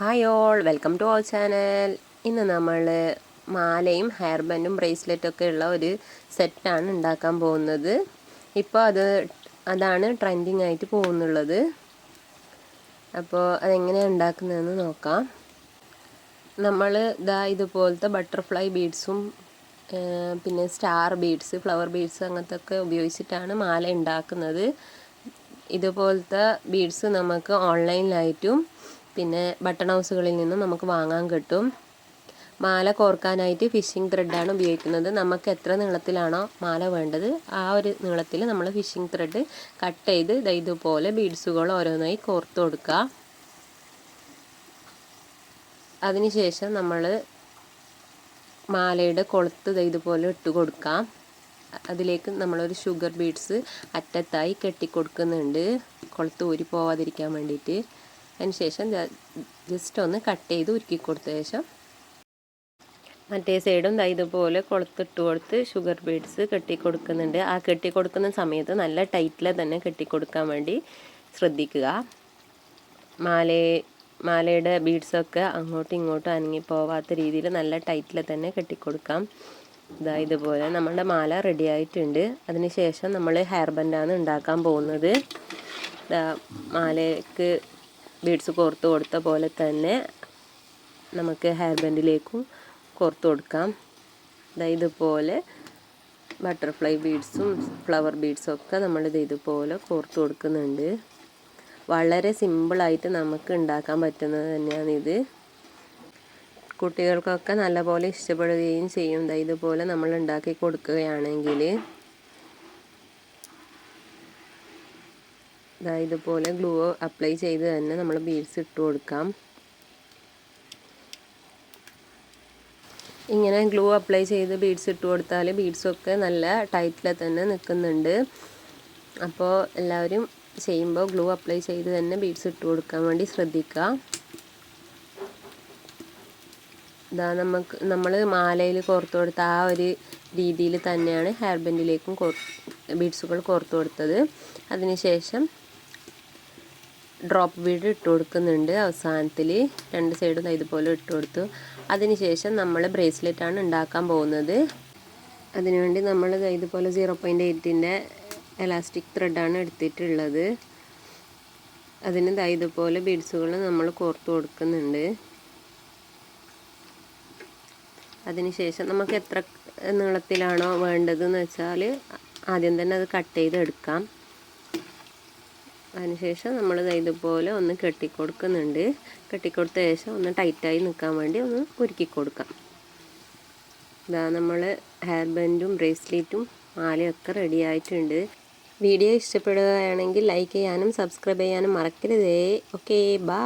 Hi all welcome to our channel ഇന്ന് നമ്മൾ മാലയും ഹെയർ ബാൻഡും ബ്രേസ്ലെറ്റൊക്കെ ഉള്ള ഒരു സെറ്റാണ് ഉണ്ടാക്കാൻ പോകുന്നത്. ഇപ്പോൾ അത് അതാണ് ട്രെൻഡിങ് ആയിട്ട് പോകുന്നുള്ളത്. അപ്പോൾ അതെങ്ങനെയാണ് ഉണ്ടാക്കുന്നതെന്ന് നോക്കാം. നമ്മൾ ഇതാ ഇതുപോലത്തെ ബട്ടർഫ്ലൈ ബീഡ്സും പിന്നെ സ്റ്റാർ ബീഡ്സ് ഫ്ലവർ ബീഡ്സ് അങ്ങനത്തെ ഒക്കെ ഉപയോഗിച്ചിട്ടാണ് മാല ഉണ്ടാക്കുന്നത്. ഇതുപോലത്തെ ബീഡ്സ് നമുക്ക് ഓൺലൈനിലായിട്ടും പിന്നെ ബട്ടൺ ഹൗസുകളിൽ നിന്നും നമുക്ക് വാങ്ങാൻ കിട്ടും. മാല കോർക്കാനായിട്ട് ഫിഷിംഗ് ത്രെഡാണ് ഉപയോഗിക്കുന്നത്. നമുക്ക് എത്ര നീളത്തിലാണോ മാല വേണ്ടത് ആ ഒരു നീളത്തിൽ നമ്മൾ ഫിഷിംഗ് ത്രെഡ് കട്ട് ചെയ്ത് ഇതുപോലെ ബീഡ്സുകൾ ഓരോന്നായി കോർത്ത് കൊടുക്കുക. അതിനുശേഷം നമ്മൾ മാലയുടെ കൊളുത്ത് ഇതുപോലെ ഇട്ട് കൊടുക്കാം അതിലേക്ക് നമ്മളൊരു ഷുഗർ ബീഡ്സ് അറ്റത്തായി കെട്ടിക്കൊടുക്കുന്നുണ്ട്. കൊളുത്ത് ഊരി പോവാതിരിക്കാൻ വേണ്ടിയിട്ട്. അതിന് ശേഷം ജസ്റ്റ് ഒന്ന് കട്ട് ചെയ്ത് ഉരുക്കി കൊടുത്ത ശേഷം മറ്റേ സൈഡും ഇതുപോലെ കൊളുത്തിട്ട് കൊടുത്ത് ഷുഗർ ബീഡ്സ് കെട്ടി കൊടുക്കുന്നുണ്ട്. ആ കെട്ടി കൊടുക്കുന്ന സമയത്ത് നല്ല ടൈറ്റിൽ തന്നെ കെട്ടി കൊടുക്കാൻ വേണ്ടി ശ്രദ്ധിക്കുക. മാലയെ മാലയുടെ ബീഡ്സൊക്കെ അങ്ങോട്ടും ഇങ്ങോട്ടും അനങ്ങി പോവാത്ത രീതിയിൽ നല്ല ടൈറ്റിൽ തന്നെ കെട്ടിക്കൊടുക്കാം ഇതാ ഇതുപോലെ നമ്മുടെ മാല റെഡി ആയിട്ടുണ്ട്. അതിനുശേഷം നമ്മൾ ഹെയർ ബൻഡാണ് ഉണ്ടാക്കാൻ പോകുന്നത്. മാലയ്ക്ക് ബീഡ്സ് കോർത്ത് കൊടുത്ത പോലെ തന്നെ നമുക്ക് ഹെയർ ബാൻഡിലേക്കും കോർത്ത് കൊടുക്കാം. ഇതുപോലെ ബട്ടർഫ്ലൈ ബീഡ്സും ഫ്ലവർ ബീഡ്സും ഒക്കെ നമ്മൾ ഇതുപോലെ കോർത്ത് കൊടുക്കുന്നുണ്ട്. വളരെ സിമ്പിളായിട്ട് നമുക്ക് ഉണ്ടാക്കാൻ പറ്റുന്നത് തന്നെയാണ് ഇത്. കുട്ടികൾക്കൊക്കെ നല്ലപോലെ ഇഷ്ടപ്പെടുകയും ചെയ്യും. ഇതുപോലെ നമ്മൾ ഉണ്ടാക്കി കൊടുക്കുകയാണെങ്കിൽ ഇതാ ഇതുപോലെ ഗ്ലൂ അപ്ലൈ ചെയ്ത് തന്നെ നമ്മൾ ബീഡ്സ് ഇട്ട് കൊടുക്കാം. ഇങ്ങനെ ഗ്ലൂ അപ്ലൈ ചെയ്ത് ബീഡ്സ് ഇട്ട് കൊടുത്താൽ ബീഡ്സൊക്കെ നല്ല ടൈറ്റിൽ തന്നെ നിൽക്കുന്നുണ്ട്. അപ്പോൾ എല്ലാവരും ചെയ്യുമ്പോൾ ഗ്ലൂ അപ്ലൈ ചെയ്ത് തന്നെ ബീഡ്സ് ഇട്ട് കൊടുക്കാൻ വേണ്ടി ശ്രദ്ധിക്കുക. ഇതാ നമുക്ക് നമ്മൾ മാലയിൽ കോർത്ത് കൊടുത്ത ആ ഒരു രീതിയിൽ തന്നെയാണ് ഹെയർ ബെൻഡിലേക്കും ബീഡ്സുകൾ കോർത്ത് കൊടുത്തത്. അതിനുശേഷം ഡ്രോപ്പ് ബീഡ് ഇട്ട് കൊടുക്കുന്നുണ്ട്. അവസാനത്തിൽ രണ്ട് സൈഡും ഇതുപോലെ ഇട്ട് കൊടുത്തു. അതിനുശേഷം നമ്മൾ ബ്രേസ്ലെറ്റാണ് ഉണ്ടാക്കാൻ പോകുന്നത്. അതിനുവേണ്ടി നമ്മൾ ഇതുപോലെ സീറോ പോയിന്റ് എയ്റ്റിന്റെ എലാസ്റ്റിക് ത്രെഡാണ് എടുത്തിട്ടുള്ളത്. അതിന് ഇതുപോലെ ബീഡ്സുകൾ നമ്മൾ കോർത്ത് കൊടുക്കുന്നുണ്ട്. അതിനുശേഷം നമുക്ക് എത്ര നീളത്തിലാണോ വേണ്ടതെന്ന് വെച്ചാൽ ആദ്യം തന്നെ അത് കട്ട് ചെയ്ത് എടുക്കാം അതിനുശേഷം നമ്മൾ ഇതുപോലെ ഒന്ന് കെട്ടിക്കൊടുക്കുന്നുണ്ട്. കെട്ടിക്കൊടുത്ത ശേഷം ഒന്ന് ടൈറ്റായി നിൽക്കാൻ വേണ്ടി ഒന്ന് ഉരുക്കി കൊടുക്കാം. ഇതാ നമ്മൾ ഹെയർ ബാൻഡും ബ്രേസ്ലെറ്റും മാലയൊക്കെ റെഡി ആയിട്ടുണ്ട്. വീഡിയോ ഇഷ്ടപ്പെടുകയാണെങ്കിൽ ലൈക്ക് ചെയ്യാനും സബ്സ്ക്രൈബ് ചെയ്യാനും മറക്കരുതേ. ഓക്കേ ബാ